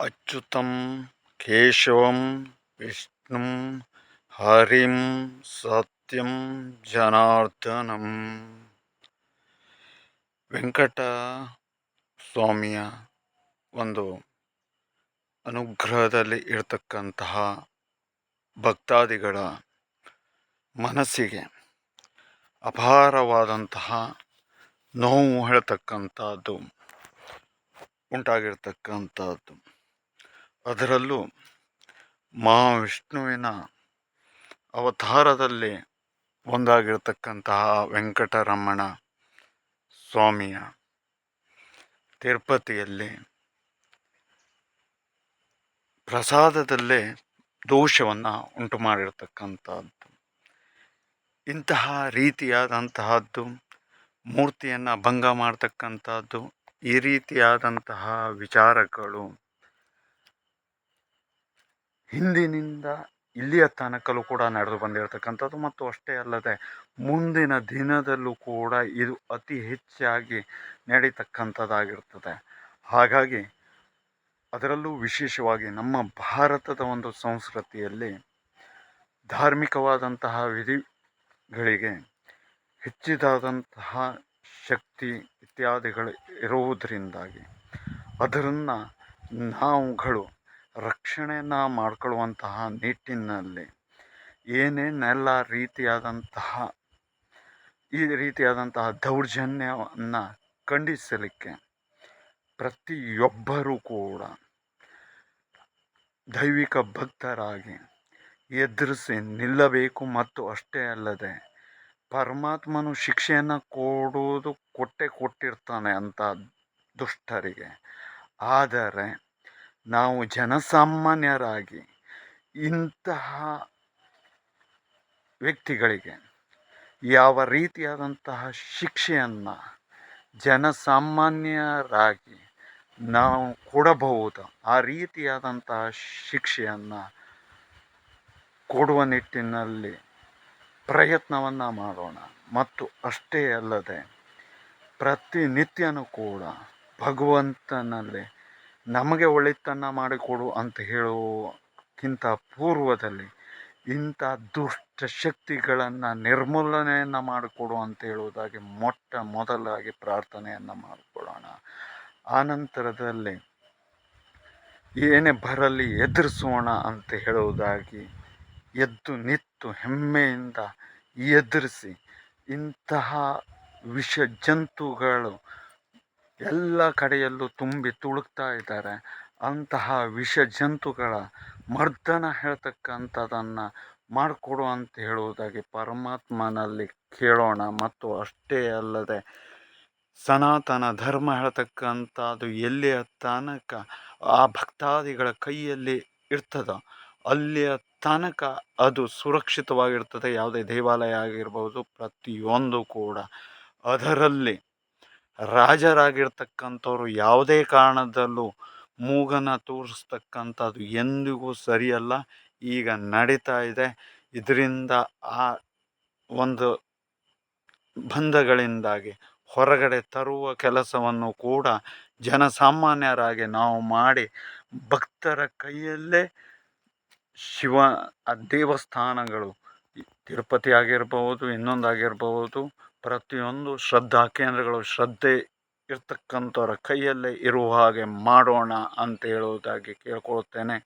ಅಚ್ಯುತಂ, ಕೇಶವಂ, ವಿಷ್ಣುಂ, ಹರಿಂ, ಸತ್ಯಂ, ಜನಾರ್ದನಂ. ವೆಂಕಟ ಸ್ವಾಮಿಯ ಒಂದು ಅನುಗ್ರಹದಲ್ಲಿ ಇರತಕ್ಕಂತಹ ಭಕ್ತಾದಿಗಳ ಮನಸ್ಸಿಗೆ ಅಪಾರವಾದಂತಹ ನೋವು ಹೇಳ್ತಕ್ಕಂಥದ್ದು ಉಂಟಾಗಿರ್ತಕ್ಕಂಥದ್ದು. ಅದರಲ್ಲೂ ಮಹಾವಿಷ್ಣುವಿನ ಅವತಾರದಲ್ಲಿ ಒಂದಾಗಿರತಕ್ಕಂತಹ ವೆಂಕಟರಮಣ ಸ್ವಾಮಿಯ ತಿರುಪತಿಯಲ್ಲಿ ಪ್ರಸಾದದಲ್ಲೇ ದೋಷವನ್ನು ಉಂಟು ಮಾಡಿರ್ತಕ್ಕಂಥದ್ದು. ಇಂತಹ ರೀತಿಯಾದಂತಹದ್ದು, ಮೂರ್ತಿಯನ್ನು ಭಂಗ ಮಾಡ್ತಕ್ಕಂಥದ್ದು, ಈ ರೀತಿಯಾದಂತಹ ವಿಚಾರಗಳು ಹಿಂದಿನಿಂದ ಇಲ್ಲಿಯ ತನಕಲ್ಲೂ ಕೂಡ ನಡೆದು ಬಂದಿರತಕ್ಕಂಥದ್ದು ಮತ್ತು ಅಷ್ಟೇ ಅಲ್ಲದೆ ಮುಂದಿನ ದಿನದಲ್ಲೂ ಕೂಡ ಇದು ಅತಿ ಹೆಚ್ಚಾಗಿ ನಡೀತಕ್ಕಂಥದ್ದಾಗಿರ್ತದೆ. ಹಾಗಾಗಿ ಅದರಲ್ಲೂ ವಿಶೇಷವಾಗಿ ನಮ್ಮ ಭಾರತದ ಒಂದು ಸಂಸ್ಕೃತಿಯಲ್ಲಿ ಧಾರ್ಮಿಕವಾದಂತಹ ವಿಧಿಗಳಿಗೆ ಹೆಚ್ಚಿದಾದಂತಹ ಶಕ್ತಿ ಇತ್ಯಾದಿಗಳು ಇರುವುದರಿಂದಾಗಿ ಅದರನ್ನು ನಾವುಗಳು ರಕ್ಷಣೆಯನ್ನು ಮಾಡಿಕೊಳ್ಳುವಂತಹ ನಿಟ್ಟಿನಲ್ಲಿ ಏನೇನೆಲ್ಲ ರೀತಿಯಾದಂತಹ, ಈ ರೀತಿಯಾದಂತಹ ದೌರ್ಜನ್ಯವನ್ನು ಖಂಡಿಸಲಿಕ್ಕೆ ಪ್ರತಿಯೊಬ್ಬರೂ ಕೂಡ ದೈವಿಕ ಭಕ್ತರಾಗಿ ಎದುರಿಸಿ ನಿಲ್ಲಬೇಕು ಮತ್ತು ಅಷ್ಟೇ ಅಲ್ಲದೆ ಪರಮಾತ್ಮನು ಶಿಕ್ಷೆಯನ್ನು ಕೊಡುವುದು ಕೊಟ್ಟೆ ಕೊಟ್ಟಿರ್ತಾನೆ ಅಂತ ದುಷ್ಟರಿಗೆ. ಆದರೆ ನಾವು ಜನಸಾಮಾನ್ಯರಾಗಿ ಇಂತಹ ವ್ಯಕ್ತಿಗಳಿಗೆ ಯಾವ ರೀತಿಯಾದಂತಹ ಶಿಕ್ಷೆಯನ್ನು ಜನಸಾಮಾನ್ಯರಾಗಿ ನಾವು ಕೊಡಬಹುದು, ಆ ರೀತಿಯಾದಂತಹ ಶಿಕ್ಷೆಯನ್ನು ಕೊಡುವ ನಿಟ್ಟಿನಲ್ಲಿ ಪ್ರಯತ್ನವನ್ನು ಮಾಡೋಣ. ಮತ್ತು ಅಷ್ಟೇ ಅಲ್ಲದೆ ಪ್ರತಿನಿತ್ಯನೂ ಕೂಡ ಭಗವಂತನಲ್ಲಿ ನಮಗೆ ಒಳಿತನ್ನು ಮಾಡಿಕೊಡು ಅಂತ ಹೇಳುವಕ್ಕಿಂತ ಪೂರ್ವದಲ್ಲಿ ಇಂಥ ದುಷ್ಟ ಶಕ್ತಿಗಳನ್ನು ನಿರ್ಮೂಲನೆಯನ್ನು ಮಾಡಿಕೊಡು ಅಂತ ಹೇಳುವುದಾಗಿ ಮೊಟ್ಟ ಮೊದಲಾಗಿ ಪ್ರಾರ್ಥನೆಯನ್ನು ಮಾಡಿಕೊಡೋಣ ಆನಂತರದಲ್ಲಿ ಏನೇ ಬರಲಿ ಎದುರಿಸೋಣ ಅಂತ ಹೇಳುವುದಾಗಿ ಎದ್ದು ನಿತ್ತು ಹೆಮ್ಮೆಯಿಂದ ಎದುರಿಸಿ ಇಂತಹ ವಿಷ ಜಂತುಗಳು ಎಲ್ಲ ಕಡೆಯಲ್ಲೂ ತುಂಬಿ ತುಳುಕ್ತಾ ಇದ್ದಾರೆ. ಅಂತಹ ವಿಷ ಜಂತುಗಳ ಮರ್ದನ ಹೇಳ್ತಕ್ಕಂಥದ್ದನ್ನು ಮಾಡಿಕೊಡು ಅಂತ ಹೇಳುವುದಾಗಿ ಪರಮಾತ್ಮನಲ್ಲಿ ಕೇಳೋಣ. ಮತ್ತು ಅಷ್ಟೇ ಅಲ್ಲದೆ ಸನಾತನ ಧರ್ಮ ಹೇಳ್ತಕ್ಕಂಥದ್ದು ಎಲ್ಲಿಯ ತನಕ ಆ ಭಕ್ತಾದಿಗಳ ಕೈಯಲ್ಲಿ ಇರ್ತದೋ ಅಲ್ಲಿಯ ತನಕ ಅದು ಸುರಕ್ಷಿತವಾಗಿರ್ತದೆ. ಯಾವುದೇ ದೇವಾಲಯ ಆಗಿರ್ಬೋದು ಪ್ರತಿಯೊಂದು ಕೂಡ. ಅದರಲ್ಲಿ ರಾಜರಾಗಿರ್ತಕ್ಕಂಥವ್ರು ಯಾವುದೇ ಕಾರಣದಲ್ಲೂ ಮೂಗನ ತೋರಿಸ್ತಕ್ಕಂಥದ್ದು ಎಂದಿಗೂ ಸರಿಯಲ್ಲ. ಈಗ ನಡೀತಾ ಇದೆ. ಇದರಿಂದ ಆ ಒಂದು ಬಂಧಗಳಿಂದಾಗಿ ಹೊರಗಡೆ ತರುವ ಕೆಲಸವನ್ನು ಕೂಡ ಜನಸಾಮಾನ್ಯರಾಗಿ ನಾವು ಮಾಡಿ ಭಕ್ತರ ಕೈಯಲ್ಲೇ ಶಿವ ದೇವಸ್ಥಾನಗಳು, ತಿರುಪತಿ ಆಗಿರ್ಬೋದು, ಇನ್ನೊಂದಾಗಿರ್ಬೋದು ಪ್ರತಿಯೊಂದು ಶ್ರದ್ಧಾ ಕೇಂದ್ರಗಳು ಶ್ರದ್ಧೆ ಇರ್ತಕ್ಕಂಥವ್ರ ಕೈಯಲ್ಲೇ ಇರುವ ಹಾಗೆ ಮಾಡೋಣ ಅಂತ ಹೇಳುವುದಾಗಿ ಕೇಳ್ಕೊಳ್ತೇನೆ.